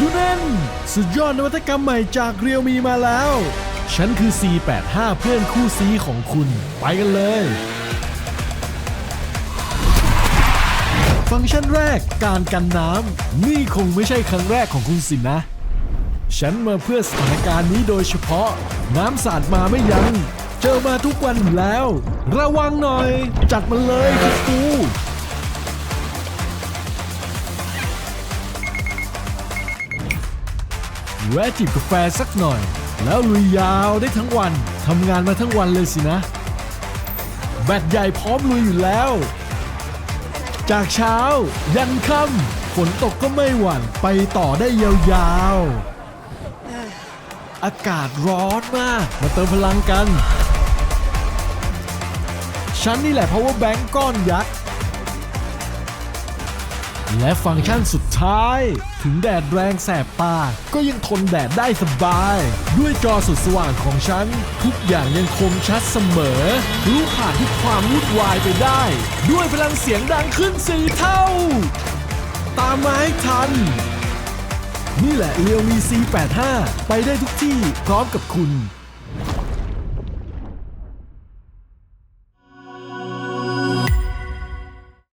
ดูนั่น สุดยอดนวัตกรรมใหม่จากเรียวมีมาแล้ว ฉันคือ C85 เพื่อนคู่ซีของคุณ ไปกันเลย ฟังก์ชันแรกการกันน้ำ นี่คงไม่ใช่ครั้งแรกของคุณสินะ ฉันมาเพื่อสถานการณ์นี้โดยเฉพาะ น้ำสาดมาไม่ยัง้ง เจอมาทุกวันอยู่แล้ว ระวังหน่อย จัดมันเลยคุณค แวะจิบกาแฟสักหน่อย แล้วลุยยาวได้ทั้งวันทำงานมาทั้งวันเลยสินะ แบตใหญ่พร้อมลุยอยู่แล้ว จากเช้า ยันค่ำฝนตกก็ไม่หวั่นไปต่อได้ยาวๆ อากาศร้อนมาก มาเติมพลังกัน ฉันนี่แหละ power bank ก้อนยักษ์ และฟังก์ชันสุดท้าย ถึงแดดแรงแสบตา ก็ยังทนแดดได้สบาย ด้วยจอสุดสว่างของฉัน ทุกอย่างยังคมชัดเสมอ รู้ผ่านทุกความวุ่นวายไปได้ ด้วยพลังเสียงดังขึ้นสี่เท่า ตามมาให้ทัน นี่แหละเรียวมี C85 ไปได้ทุกที่พร้อมกับคุณ